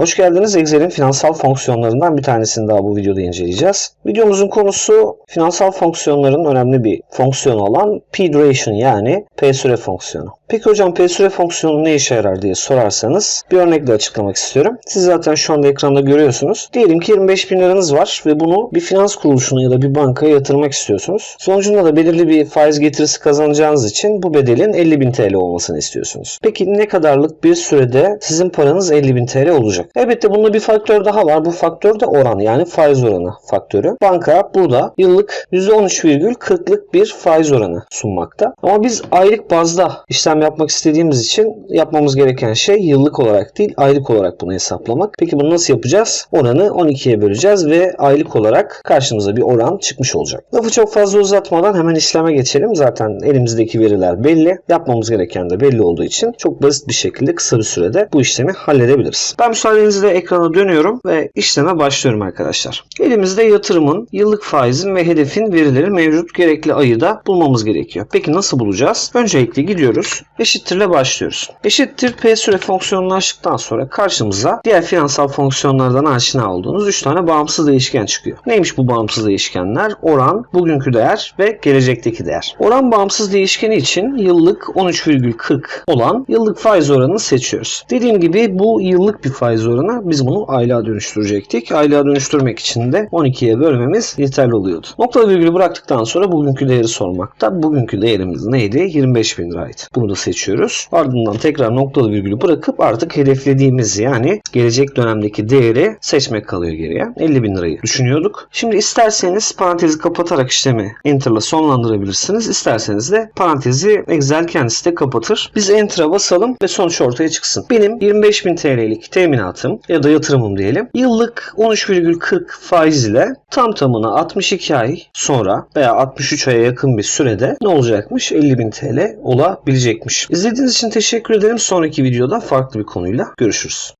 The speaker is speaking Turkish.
Hoş geldiniz. Excel'in finansal fonksiyonlarından bir tanesini daha bu videoda inceleyeceğiz. Videomuzun konusu finansal fonksiyonların önemli bir fonksiyonu olan P duration yani P süre fonksiyonu. Peki hocam P süre fonksiyonu ne işe yarar diye sorarsanız bir örnekle açıklamak istiyorum. Siz zaten şu anda ekranda görüyorsunuz. Diyelim ki 25 bin liranız var ve bunu bir finans kuruluşuna ya da bir bankaya yatırmak istiyorsunuz. Sonucunda da belirli bir faiz getirisi kazanacağınız için bu bedelin 50 bin TL olmasını istiyorsunuz. Peki ne kadarlık bir sürede sizin paranız 50 bin TL olacak? Elbette bunda bir faktör daha var. Bu faktör de oran yani faiz oranı faktörü. Banka burada yıllık %13,40'lık bir faiz oranı sunmakta. Ama biz aylık bazda işlem yapmak istediğimiz için yapmamız gereken şey yıllık olarak değil aylık olarak bunu hesaplamak. Peki bunu nasıl yapacağız? Oranı 12'ye böleceğiz ve aylık olarak karşımıza bir oran çıkmış olacak. Lafı çok fazla uzatmadan hemen işleme geçelim. Zaten elimizdeki veriler belli. Yapmamız gereken de belli olduğu için çok basit bir şekilde kısa bir sürede bu işlemi halledebiliriz. Ben müsaadenizle ekrana dönüyorum ve işleme başlıyorum arkadaşlar. Elimizde yatırımın, yıllık faizin ve hedefin verileri mevcut gerekli ayı da bulmamız gerekiyor. Peki nasıl bulacağız? Öncelikle gidiyoruz. Eşittirle başlıyoruz. Eşittir P süre fonksiyonunu açtıktan sonra karşımıza diğer finansal fonksiyonlardan aşina olduğunuz 3 tane bağımsız değişken çıkıyor. Neymiş bu bağımsız değişkenler? Oran, bugünkü değer ve gelecekteki değer. Oran bağımsız değişkeni için yıllık 13,40 olan yıllık faiz oranını seçiyoruz. Dediğim gibi bu yıllık bir faiz oranı. Biz bunu aylığa dönüştürecektik. Aylığa dönüştürmek için de 12'ye bölmemiz yeterli oluyordu. Noktalı virgülü bıraktıktan sonra bugünkü değeri sormakta. Bugünkü değerimiz neydi? 25 bin liraydı. Bunu da seçiyoruz. Ardından tekrar noktalı virgülü bırakıp artık hedeflediğimiz yani gelecek dönemdeki değeri seçmek kalıyor geriye. 50 bin lirayı düşünüyorduk. Şimdi isterseniz parantezi kapatarak işlemi Enter'la sonlandırabilirsiniz. İsterseniz de parantezi Excel kendisi de kapatır. Biz Enter'a basalım ve sonuç ortaya çıksın. Benim 25 bin TL'lik teminatım ya da yatırımım diyelim. Yıllık 13,40 faiz ile tam tamına 62 ay sonra veya 63 aya yakın bir sürede ne olacakmış? 50 bin TL olabilecekmiş. İzlediğiniz için teşekkür ederim. Sonraki videoda farklı bir konuyla görüşürüz.